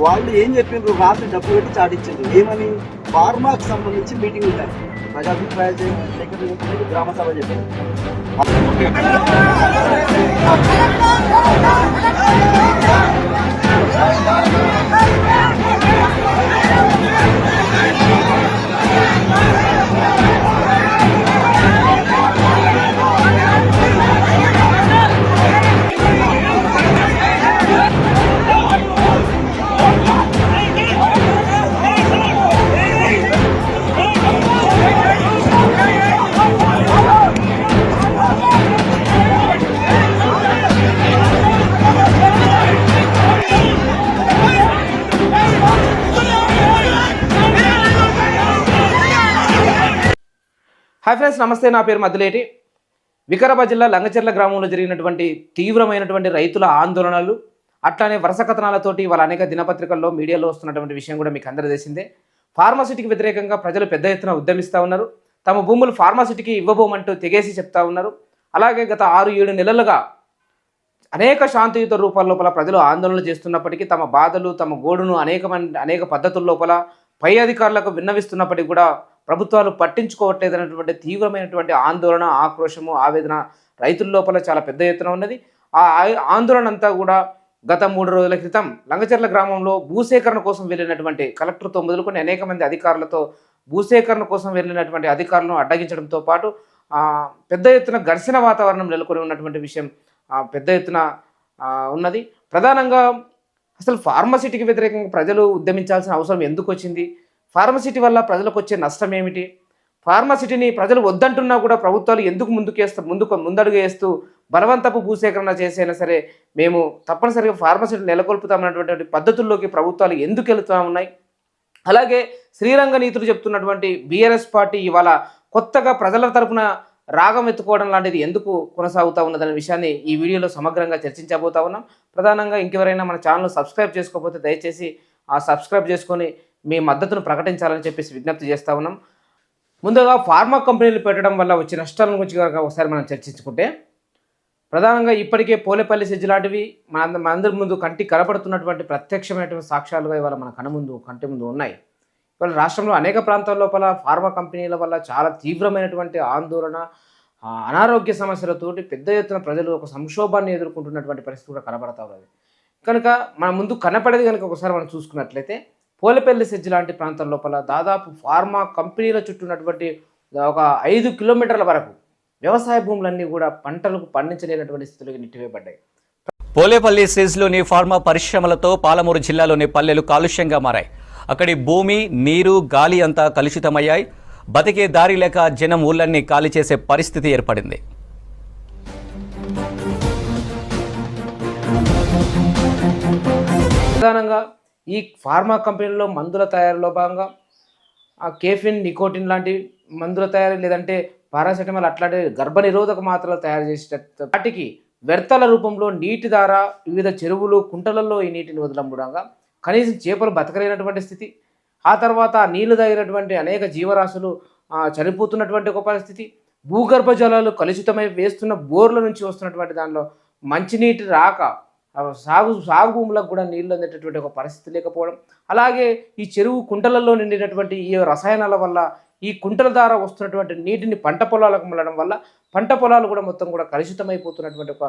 వాళ్ళు ఏం చెప్పిండ్రు? రాత్రి డబ్బు పెట్టి చాటించింది ఏమని? ఫార్మాకు సంబంధించి మీటింగ్ ఉంటారు ప్రజాభిప్రాయ సేకరణ గ్రామ సభ చెప్పారు హాయ్ ఫ్రెండ్స్ నమస్తే నా పేరు మద్దులేటి వికారాబాద్ జిల్లా లంగచెర్ల గ్రామంలో జరిగినటువంటి తీవ్రమైనటువంటి రైతుల ఆందోళనలు అట్లానే వరుస కథనాలతోటి వాళ్ళ అనేక దినపత్రికల్లో మీడియాలో వస్తున్నటువంటి విషయం కూడా మీకు అందరూ తెలిసిందే ఫార్మాసిటీకి వ్యతిరేకంగా ప్రజలు పెద్ద ఎత్తున ఉద్యమిస్తూ ఉన్నారు. తమ భూములు ఫార్మాసిటీకి ఇవ్వబోమంటూ తెగేసి చెప్తా ఉన్నారు. అలాగే గత ఆరు ఏడు నెలలుగా అనేక శాంతియుత రూపాల లోపల ప్రజలు ఆందోళనలు చేస్తున్నప్పటికీ తమ బాధలు తమ గోడును అనేకమంది అనేక పద్ధతుల లోపల పై అధికారులకు విన్నవిస్తున్నప్పటికీ కూడా ప్రభుత్వాలు పట్టించుకోవట్లేదనేటువంటి తీవ్రమైనటువంటి ఆందోళన ఆక్రోశము ఆవేదన రైతుల లోపల చాలా పెద్ద ఎత్తున ఉన్నది. ఆ ఆ- ఆందోళన అంతా కూడా గత మూడు రోజుల క్రితం లంగచర్ల గ్రామంలో భూసేకరణ కోసం వెళ్ళినటువంటి కలెక్టర్తో మొదలుకొని అనేక మంది అధికారులతో భూసేకరణ కోసం వెళ్ళినటువంటి అధికారులను అడ్డగించడంతో పాటు పెద్ద ఎత్తున ఘర్షణ వాతావరణం నెలకొని ఉన్నటువంటి విషయం పెద్ద ఎత్తున ఉన్నది. ప్రధానంగా అసలు ఫార్మసిటీకి వ్యతిరేకంగా ప్రజలు ఉద్యమించాల్సిన అవసరం ఎందుకు వచ్చింది? ఫార్మసిటీ వల్ల ప్రజలకు వచ్చే నష్టం ఏమిటి ఫార్మసిటీని ప్రజలు వద్దంటున్నా కూడా ప్రభుత్వాలు ఎందుకు ముందుకేస్తూ ముందుకు ముందడుగు వేస్తూ బలవంతపు భూసేకరణ చేసైనా సరే మేము తప్పనిసరిగా ఫార్మసిటీ నెలకొల్పుతామన్నటువంటి పద్ధతుల్లోకి ప్రభుత్వాలు ఎందుకు వెళుతూ ఉన్నాయి? అలాగే శ్రీరంగ నీతులు చెప్తున్నటువంటి బీఆర్ఎస్ పార్టీ ఇవాళ కొత్తగా ప్రజల తరపున రాగం ఎత్తుకోవడం లాంటిది ఎందుకు కొనసాగుతూ ఉన్నదనే విషయాన్ని ఈ వీడియోలో సమగ్రంగా చర్చించబోతా ఉన్నాం. ప్రధానంగా ఇంకెవరైనా మన ఛానల్ సబ్స్క్రైబ్ చేసుకోకపోతే దయచేసి ఆ సబ్స్క్రైబ్ చేసుకొని మీ మద్దతును ప్రకటించాలని చెప్పేసి విజ్ఞప్తి చేస్తా ఉన్నాం. ముందుగా ఫార్మా కంపెనీలు పెట్టడం వల్ల వచ్చే నష్టాల గురించి కనుక ఒకసారి మనం చర్చించుకుంటే ప్రధానంగా ఇప్పటికే పోలేపల్లి సెజ్జు లాంటివి మన అందరి మనందరి ముందు కంటి కనపడుతున్నటువంటి ప్రత్యక్షమైనటువంటి సాక్ష్యాలుగా ఇవాళ మన కనుముందు కంటి ముందు ఉన్నాయి. ఇవాళ రాష్ట్రంలో అనేక ప్రాంతాల లోపల ఫార్మా కంపెనీల వల్ల చాలా తీవ్రమైనటువంటి ఆందోళన అనారోగ్య సమస్యలతోటి పెద్ద ఎత్తున ప్రజలు ఒక సంక్షోభాన్ని ఎదుర్కొంటున్నటువంటి పరిస్థితి కూడా కనబడతా ఉన్నది. కనుక మన ముందు కనపడేది కనుక ఒకసారి మనం చూసుకున్నట్లయితే పోలేపల్లి సెజ్జు లాంటి ప్రాంతాల లోపల దాదాపు ఫార్మా కంపెనీల చుట్టూ ఉన్నటువంటి ఒక ఐదు కిలోమీటర్ల వరకు వ్యవసాయ భూములన్నీ కూడా పంటలకు పండించలేనటువంటి స్థితిలోకి నెట్టివేయబడ్డాయి. పోలేపల్లి సిజ్లోని ఫార్మా పరిశ్రమలతో పాలమూరు జిల్లాలోని పల్లెలు కాలుష్యంగా మారాయి. అక్కడి భూమి నీరు గాలి అంతా కలుషితమయ్యాయి. బతికే దారి లేక జనం ఊళ్ళన్నీ ఖాళీ చేసే పరిస్థితి ఏర్పడింది. ప్రధానంగా ఈ ఫార్మా కంపెనీలో మందుల తయారీలో భాగంగా ఆ కేఫిన్ నికోటిన్ లాంటి మందుల తయారీ లేదంటే పారాసెటమాల్ అట్లాంటి గర్భనిరోధక మాత్రలు తయారు చేసేట వాటికి వ్యర్థాల రూపంలో నీటి ద్వారా వివిధ చెరువులు కుంటలలో ఈ నీటిని వదలముడంగా కనీసం చేపలు బతకలేనటువంటి స్థితి. ఆ తర్వాత నీళ్ళు తాగినటువంటి అనేక జీవరాశులు చనిపోతున్నటువంటి ఒక పరిస్థితి. భూగర్భ జలాలు కలుషితమై వేస్తున్న బోర్ల నుంచి వస్తున్నటువంటి దానిలో మంచినీటి రాక సాగు సాగు భూములకు కూడా నీళ్ళు అందేటటువంటి ఒక పరిస్థితి లేకపోవడం. అలాగే ఈ చెరువు కుంటలలో నిండినటువంటి ఈ రసాయనాల వల్ల ఈ కుంటల ద్వారా వస్తున్నటువంటి నీటిని పంట పొలాలకు మళ్ళడం వల్ల పంట పొలాలు కూడా మొత్తం కూడా కలుషితమైపోతున్నటువంటి ఒక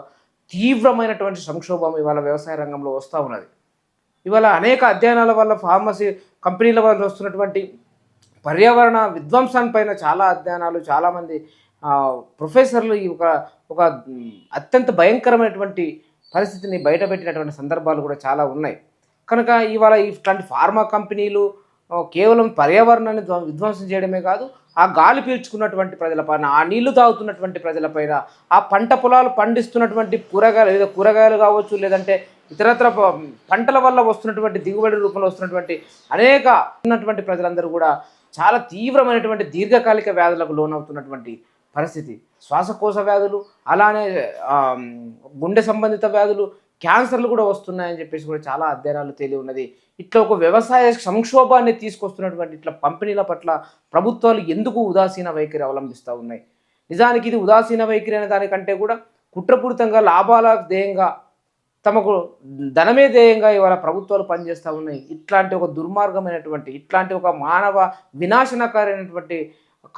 తీవ్రమైనటువంటి సంక్షోభం ఇవాళ వ్యవసాయ రంగంలో వస్తూ ఉన్నది. ఇవాళ అనేక అధ్యయనాల వల్ల ఫార్మసీ కంపెనీల వల్ల వస్తున్నటువంటి పర్యావరణ విధ్వంసాన్ని పైన చాలా అధ్యయనాలు చాలామంది ప్రొఫెసర్లు ఈ ఒక ఒక అత్యంత భయంకరమైనటువంటి పరిస్థితిని బయటపెట్టినటువంటి సందర్భాలు కూడా చాలా ఉన్నాయి. కనుక ఇవాళ ఇట్లాంటి ఫార్మా కంపెనీలు కేవలం పర్యావరణాన్ని విధ్వంసం చేయడమే కాదు ఆ గాలి పీల్చుకున్నటువంటి ప్రజలపైన ఆ నీళ్ళు తాగుతున్నటువంటి ప్రజలపైన ఆ పంట పొలాలు పండిస్తున్నటువంటి కూరగాయలు ఏదో కూరగాయలు కావచ్చు లేదంటే ఇతరత్ర పంటల వల్ల వస్తున్నటువంటి దిగుబడి రూపంలో వస్తున్నటువంటి అనేక ఉన్నటువంటి ప్రజలందరూ కూడా చాలా తీవ్రమైనటువంటి దీర్ఘకాలిక వ్యాధులకు లోనవుతున్నటువంటి పరిస్థితి. శ్వాసకోశ వ్యాధులు అలానే గుండె సంబంధిత వ్యాధులు క్యాన్సర్లు కూడా వస్తున్నాయని చెప్పేసి కూడా చాలా అధ్యయనాలు తేలి ఉన్నది. ఇట్లా ఒక వ్యవసాయ సంక్షోభాన్ని తీసుకొస్తున్నటువంటి ఇట్లా పంపిణీల పట్ల ప్రభుత్వాలు ఎందుకు ఉదాసీన వైఖరి అవలంబిస్తూ ఉన్నాయి? నిజానికి ఇది ఉదాసీన వైఖరి అనే దానికంటే కూడా కుట్రపూరితంగా లాభాల ధ్యేయంగా తమకు ధనమే ధ్యేయంగా ఇవాళ ప్రభుత్వాలు పనిచేస్తూ ఉన్నాయి. ఇట్లాంటి ఒక దుర్మార్గమైనటువంటి ఇట్లాంటి ఒక మానవ వినాశనకారైనటువంటి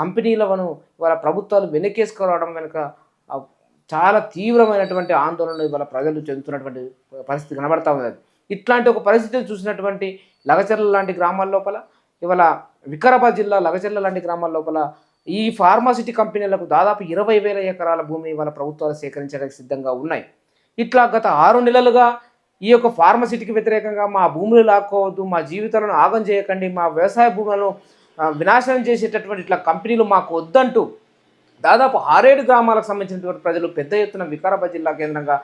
కంపెనీలను ఇవాళ ప్రభుత్వాలు వెనకేసుకురావడం వెనుక చాలా తీవ్రమైనటువంటి ఆందోళన ఇవాళ ప్రజలు చెందుతున్నటువంటి పరిస్థితి కనబడతా ఉన్నది. ఇట్లాంటి ఒక పరిస్థితిని చూసినటువంటి లగచర్ల లాంటి గ్రామాల లోపల ఇవాళ వికారాబాద్ జిల్లా లగచర్ల లాంటి గ్రామాల లోపల ఈ ఫార్మాసిటీ కంపెనీలకు దాదాపు ఇరవై వేల ఎకరాల భూమి ఇవాళ ప్రభుత్వాలు సేకరించడానికి సిద్ధంగా ఉన్నాయి. ఇట్లా గత ఆరు నెలలుగా ఈ యొక్క ఫార్మసిటీకి వ్యతిరేకంగా మా భూములు లాక్కోవద్దు మా జీవితాలను ఆగం చేయకండి మా వ్యవసాయ భూములను వినాశనం చేసేటటువంటి ఇట్లా కంపెనీలు మాకు వద్దంటూ దాదాపు ఆరేడు గ్రామాలకు సంబంధించినటువంటి ప్రజలు పెద్ద ఎత్తున వికారాబాద్ జిల్లా కేంద్రంగా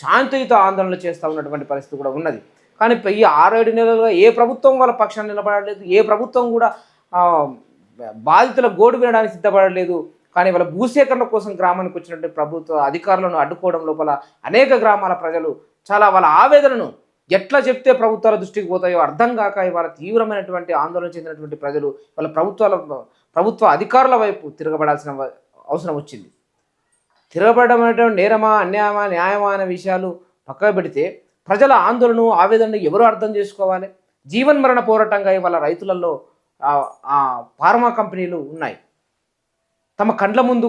శాంతియుత ఆందోళనలు చేస్తూ ఉన్నటువంటి పరిస్థితి కూడా ఉన్నది. కానీ ఈ ఆరేడు నెలలుగా ఏ ప్రభుత్వం వాళ్ళ పక్షాన్ని నిలబడలేదు ఏ ప్రభుత్వం కూడా బాధితుల గోడు వినడానికి సిద్ధపడలేదు. కానీ వాళ్ళ భూసేకరణ కోసం గ్రామానికి వచ్చినటువంటి ప్రభుత్వ అధికారులను అడ్డుకోవడం లోపల అనేక గ్రామాల ప్రజలు చాలా వాళ్ళ ఆవేదనను ఎట్లా చెప్తే ప్రభుత్వాల దృష్టికి పోతాయో అర్థం కాక ఇవాళ తీవ్రమైనటువంటి ఆందోళన చెందినటువంటి ప్రజలు వాళ్ళ ప్రభుత్వాల ప్రభుత్వ అధికారుల వైపు తిరగబడాల్సిన అవసరం వచ్చింది. తిరగబడడం అనేటువంటి నేరమా అన్యాయమా న్యాయమా అనే విషయాలు పక్కన పెడితే ప్రజల ఆందోళన ఆవేదనను ఎవరు అర్థం చేసుకోవాలి? జీవన్ మరణ పోరాటంగా ఇవాళ రైతులలో ఫార్మా కంపెనీలు ఉన్నాయి. తమ కండ్ల ముందు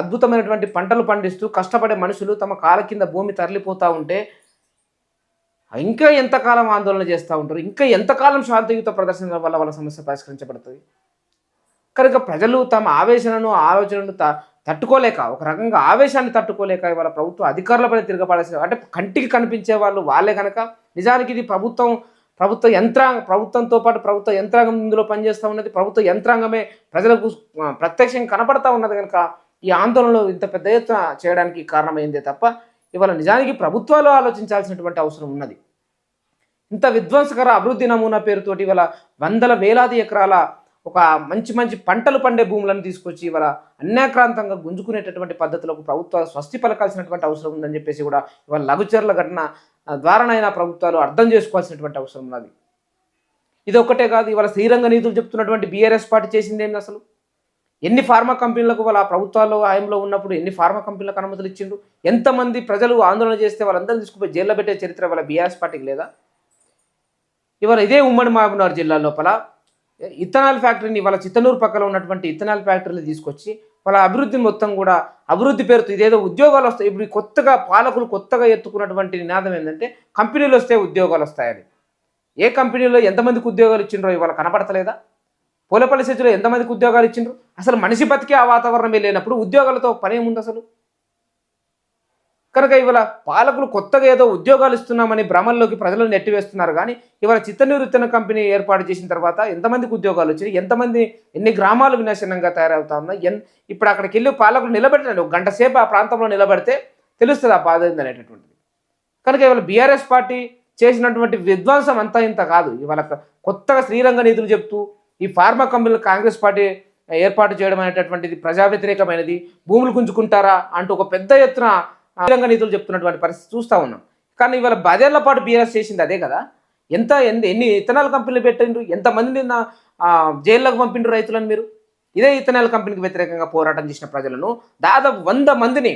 అద్భుతమైనటువంటి పంటలు పండిస్తూ కష్టపడే మనుషులు తమ కాల కింద భూమి తరలిపోతూ ఉంటే ఇంకా ఎంతకాలం ఆందోళన చేస్తూ ఉంటారు? ఇంకా ఎంతకాలం శాంతియుత ప్రదర్శనల వల్ల వాళ్ళ సమస్య పరిష్కరించబడుతుంది? కనుక ప్రజలు తమ ఆవేశనను ఆలోచనను త తట్టుకోలేక ఒక రకంగా ఆవేశాన్ని తట్టుకోలేక ఇవాళ ప్రభుత్వ అధికారులపై తిరగబడాల్సిన అంటే కంటికి కనిపించే వాళ్ళు వాళ్ళే కనుక నిజానికి ఇది ప్రభుత్వం ప్రభుత్వ యంత్రాంగ ప్రభుత్వంతో పాటు ప్రభుత్వ యంత్రాంగం ఇందులో పనిచేస్తూ ఉన్నది. ప్రభుత్వ యంత్రాంగమే ప్రజలకు ప్రత్యక్షంగా కనపడతా ఉన్నది కనుక ఈ ఆందోళనలు ఇంత పెద్ద ఎత్తున చేయడానికి కారణమైందే తప్ప ఇవాళ నిజానికి ప్రభుత్వాలు ఆలోచించాల్సినటువంటి అవసరం ఉన్నది. ఇంత విధ్వంసకర అభివృద్ధి నమూనా పేరుతోటి ఇవాళ వందల వేలాది ఎకరాల ఒక మంచి మంచి పంటలు పండే భూములను తీసుకొచ్చి ఇవాళ అన్యాక్రాంతంగా గుంజుకునేటటువంటి పద్ధతులకు ప్రభుత్వాలు స్వస్తి పలకాల్సినటువంటి అవసరం ఉందని చెప్పేసి కూడా ఇవాళ లఘుచర్ల ఘటన ద్వారానైనా ప్రభుత్వాలు అర్థం చేసుకోవాల్సినటువంటి అవసరం ఉన్నది. ఇది ఒక్కటే కాదు ఇవాళ శ్రీరంగ నీతులు చెప్తున్నటువంటి బీఆర్ఎస్ పార్టీ చేసింది ఏంది అసలు? ఎన్ని ఫార్మా కంపెనీలకు వాళ్ళ ప్రభుత్వాలు హయాంలో ఉన్నప్పుడు ఎన్ని ఫార్మా కంపెనీలకు అనుమతులు ఇచ్చిండ్రు? ఎంతమంది ప్రజలు ఆందోళన చేస్తే వాళ్ళందరినీ తీసుకుపోయి జైల్లో పెట్టే చరిత్ర వాళ్ళ బీఆర్ఎస్ పార్టీకి లేదా? ఇవాళ ఇదే ఉమ్మడి మహబూబ్నగర్ జిల్లా లోపల ఇథనాల్ ఫ్యాక్టరీని వాళ్ళ చిత్తనూరు పక్కన ఉన్నటువంటి ఇథనాల్ ఫ్యాక్టరీని తీసుకొచ్చి వాళ్ళ అభివృద్ధి మొత్తం కూడా అభివృద్ధి పేరుతో ఇదేదో ఉద్యోగాలు వస్తాయి. ఇప్పుడు కొత్తగా పాలకులు కొత్తగా ఎత్తుకున్నటువంటి నినాదం ఏంటంటే కంపెనీలు వస్తే ఉద్యోగాలు వస్తాయని. ఏ కంపెనీలో ఎంతమందికి ఉద్యోగాలు ఇచ్చిండ్రో ఇవాళ కనపడతలేదా? పూలపల్లి సెజ్జులో ఎంతమందికి ఉద్యోగాలు ఇచ్చిండ్రు? అసలు మనిషి బతికే ఆ వాతావరణమే లేనప్పుడు ఉద్యోగాలతో పని ఏముంది అసలు? కనుక ఇవాళ పాలకులు కొత్తగా ఏదో ఉద్యోగాలు ఇస్తున్నామని భ్రమల్లోకి ప్రజలను నెట్టివేస్తున్నారు కానీ ఇవాళ చిత్తనూరు కంపెనీ ఏర్పాటు చేసిన తర్వాత ఎంతమందికి ఉద్యోగాలు వచ్చినాయి? ఎంతమంది ఎన్ని గ్రామాలు వినాశనంగా తయారవుతా ఉన్నాయి? ఎన్ ఇప్పుడు అక్కడికి వెళ్ళి పాలకులు నిలబెట్టలేదు ఒక గంట సేపు ఆ ప్రాంతంలో నిలబడితే తెలుస్తుంది ఆ బాధ అనేటటువంటిది కనుక ఇవాళ బీఆర్ఎస్ పార్టీ చేసినటువంటి విధ్వంసం అంతా ఇంత కాదు. ఇవాళ కొత్తగా శ్రీరంగ నిధులు చెప్తూ ఈ ఫార్మా కంపెనీలు కాంగ్రెస్ పార్టీ ఏర్పాటు చేయడం అనేటటువంటిది ప్రజా వ్యతిరేకమైనది భూములు గుంజుకుంటారా అంటూ ఒక పెద్ద ఎత్తున శ్రీరంగ నీతులు చెప్తున్నటువంటి పరిస్థితి చూస్తూ ఉన్నాం. కానీ ఇవాళ పదేళ్ళ పాటు బీఆర్ఎస్ చేసింది అదే కదా. ఎంత ఎన్ని ఎన్ని ఇథనాల్ కంపెనీలు పెట్టిండ్రు? ఎంతమందిని నా జైల్లోకి పంపిండ్రు రైతులను మీరు? ఇదే ఇథనాల్ కంపెనీకి వ్యతిరేకంగా పోరాటం చేసిన ప్రజలను దాదాపు వంద మందిని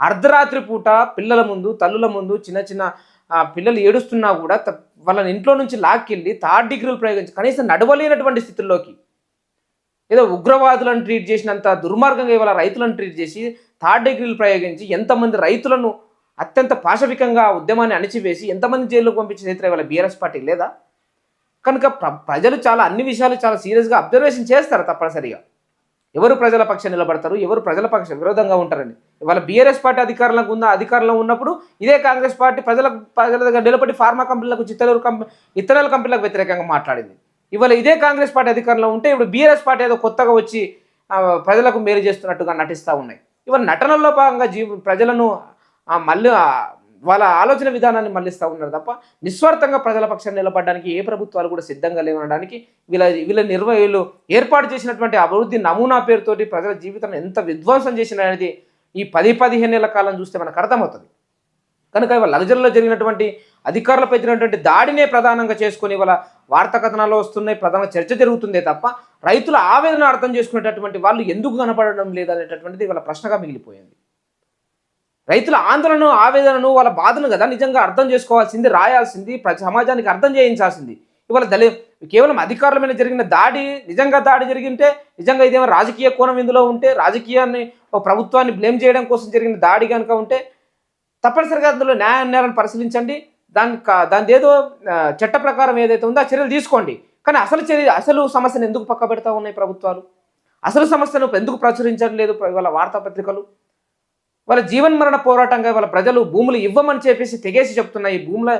అర్ధరాత్రి పూట పిల్లల ముందు తల్లుల ముందు చిన్న చిన్న ఆ, పిల్లలు ఏడుస్తున్నా కూడా వాళ్ళని ఇంట్లో నుంచి లాక్కెళ్ళి థర్డ్ డిగ్రీలు ప్రయోగించి కనీసం నడవలేనటువంటి స్థితిలోకి ఏదో ఉగ్రవాదులను ట్రీట్ చేసినంత దుర్మార్గంగా ఇవాళ రైతులను ట్రీట్ చేసి థర్డ్ డిగ్రీలు ప్రయోగించి ఎంతమంది రైతులను అత్యంత పాశవికంగా ఉద్యమాన్ని అణిచివేసి ఎంతమంది జైల్లోకి పంపించిన చరిత్ర ఇవాళ బీఆర్ఎస్ పార్టీ లేదా? కనుక ప్ర- ప్రజలు చాలా అన్ని విషయాలు చాలా సీరియస్గా అబ్జర్వేషన్ చేస్తారు తప్పనిసరిగా. ఎవరు ప్రజల పక్షం నిలబడతారు? ఎవరు ప్రజల పక్ష విరోధంగా ఉంటారని. ఇవాళ బీఆర్ఎస్ పార్టీ అధికారంలో ఉన్న అధికారంలో ఉన్నప్పుడు ఇదే కాంగ్రెస్ పార్టీ ప్రజల ప్రజల దగ్గర నిలబడి ఫార్మా కంపెనీలకు చిత్తలూరు కంపెనీ ఇతరుల కంపెనీలకు వ్యతిరేకంగా మాట్లాడింది. ఇవాళ ఇదే కాంగ్రెస్ పార్టీ అధికారంలో ఉంటే ఇప్పుడు బీఆర్ఎస్ పార్టీ ఏదో కొత్తగా వచ్చి ప్రజలకు మేలు చేస్తున్నట్టుగా నటిస్తూ ఉన్నాయి. ఇవాళ నటనల్లో భాగంగా జీవ ప్రజలను మళ్ళీ వాళ్ళ ఆలోచన విధానాన్ని మళ్ళిస్తూ ఉన్నారు తప్ప నిస్వార్థంగా ప్రజల పక్షాన్ని నిలబడడానికి ఏ ప్రభుత్వాలు కూడా సిద్ధంగా లేవనడానికి వీళ్ళ వీళ్ళ నిర్వహలు ఏర్పాటు చేసినటువంటి అభివృద్ధి నమూనా పేరుతోటి ప్రజల జీవితం ఎంత విధ్వంసం చేసిన అనేది ఈ పది పదిహేను నెలల కాలం చూస్తే మనకు అర్థమవుతుంది. కనుక ఇవాళ లగ్జరీలో జరిగినటువంటి అధికారులపై జరిగినటువంటి దాడినే ప్రధానంగా చేసుకుని ఇవాళ వార్తా కథనాలు వస్తున్నాయి ప్రధాన చర్చ జరుగుతుందే తప్ప రైతుల ఆవేదన అర్థం చేసుకునేటటువంటి వాళ్ళు ఎందుకు కనపడడం లేదనేటటువంటిది ఇవాళ ప్రశ్నగా మిగిలిపోయింది. రైతుల ఆందోళన ఆవేదనను వాళ్ళ బాధను కదా నిజంగా అర్థం చేసుకోవాల్సింది రాయాల్సింది సమాజానికి అర్థం చేయించాల్సింది. ఇవాళ దళి కేవలం అధికారుల మీద జరిగిన దాడి నిజంగా దాడి జరిగింటే నిజంగా ఇదేమో రాజకీయ కోణం ఇందులో ఉంటే రాజకీయాన్ని ప్రభుత్వాన్ని బ్లేమ్ చేయడం కోసం జరిగిన దాడి కనుక ఉంటే తప్పనిసరిగా అందులో న్యాయ నేరాన్ని పరిశీలించండి. దాని కా- దాని ఏదో చట్ట ప్రకారం ఏదైతే ఉందో ఆ చర్యలు తీసుకోండి. కానీ అసలు చర్య అసలు సమస్యను ఎందుకు పక్క పెడతా ఉన్నాయి ప్రభుత్వాలు? అసలు సమస్యను ఎందుకు ప్రచురించడం లేదు ఇవాళ వార్తాపత్రికలు? వాళ్ళ జీవన్ మరణ పోరాటంగా వాళ్ళ ప్రజలు భూములు ఇవ్వమని చెప్పేసి తెగేసి చెప్తున్నాయి ఈ భూముల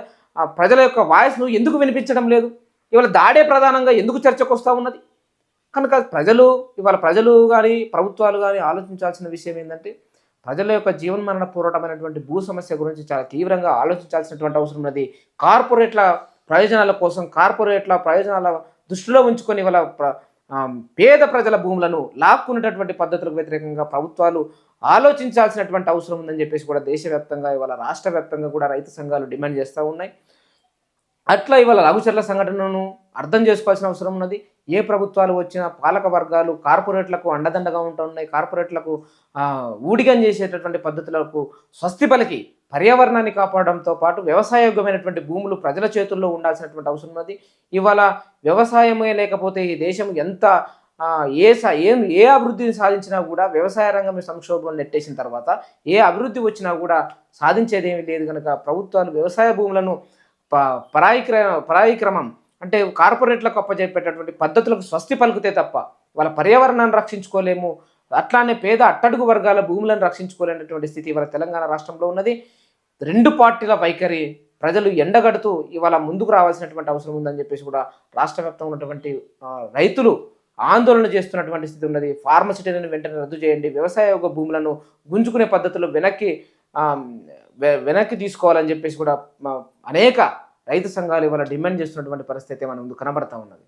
ప్రజల యొక్క వాయిస్ను ఎందుకు వినిపించడం లేదు? ఇవాళ దాడే ప్రధానంగా ఎందుకు చర్చకు వస్తూ ఉన్నది? కనుక ప్రజలు ఇవాళ ప్రజలు కానీ ప్రభుత్వాలు కానీ ఆలోచించాల్సిన విషయం ఏంటంటే ప్రజల యొక్క జీవన మరణ పోరాటమైనటువంటి భూ సమస్య గురించి చాలా తీవ్రంగా ఆలోచించాల్సినటువంటి అవసరం ఉన్నది. కార్పొరేట్ల ప్రయోజనాల కోసం కార్పొరేట్ల ప్రయోజనాల దృష్టిలో ఉంచుకొని ఇవాళ ప్ర- పేద ప్రజల భూములను లాక్కునేటటువంటి పద్ధతులకు వ్యతిరేకంగా ప్రభుత్వాలు ఆలోచించాల్సినటువంటి అవసరం ఉందని చెప్పేసి కూడా దేశవ్యాప్తంగా ఇవాళ రాష్ట్ర వ్యాప్తంగా కూడా రైతు సంఘాలు డిమాండ్ చేస్తూ ఉన్నాయి. అట్లా ఇవాళ లఘుచర్ల సంఘటనను అర్థం చేసుకోవాల్సిన అవసరం ఉన్నది. ఏ ప్రభుత్వాలు వచ్చినా పాలక వర్గాలు కార్పొరేట్లకు అండదండగా ఉంటున్నాయి. కార్పొరేట్లకు ఊడిగం చేసేటటువంటి పద్ధతులకు స్వస్తి పలికి పర్యావరణాన్ని కాపాడడంతో పాటు వ్యవసాయయోగ్యమైనటువంటి భూములు ప్రజల చేతుల్లో ఉండాల్సినటువంటి అవసరం ఉన్నది. ఇవాళ వ్యవసాయమే లేకపోతే ఈ దేశం ఎంత ఏ స ఏం ఏ అభివృద్ధిని సాధించినా కూడా వ్యవసాయ రంగం సంక్షోభం నెట్టేసిన తర్వాత ఏ అభివృద్ధి వచ్చినా కూడా సాధించేది ఏమీ లేదు కనుక ప్రభుత్వాలు వ్యవసాయ భూములను ప పరాయిక్ర పరాయిక్రమం అంటే కార్పొరేట్లకు అప్పచెప్పేటటువంటి పద్ధతులకు స్వస్తి పలుకుతే తప్ప వాళ్ళ పర్యావరణాన్ని రక్షించుకోలేము అట్లానే పేద అట్టడుగు వర్గాల భూములను రక్షించుకోలేనటువంటి స్థితి ఇవాళ తెలంగాణ రాష్ట్రంలో ఉన్నది. రెండు పార్టీల వైఖరి ప్రజలు ఎండగడుతూ ఇవాళ ముందుకు రావాల్సినటువంటి అవసరం ఉందని చెప్పేసి కూడా రాష్ట్ర ఉన్నటువంటి రైతులు ఆందోళన చేస్తున్నటువంటి స్థితి ఉన్నది. ఫార్మసిటీలను వెంటనే రద్దు చేయండి. వ్యవసాయ యొక్క భూములను గుంజుకునే పద్ధతులు వెనక్కి వె- వెనక్కి తీసుకోవాలని చెప్పేసి కూడా అనేక రైతు సంఘాలు ఇవాళ డిమాండ్ చేస్తున్నటువంటి పరిస్థితి మన ముందు కనబడతా ఉన్నది.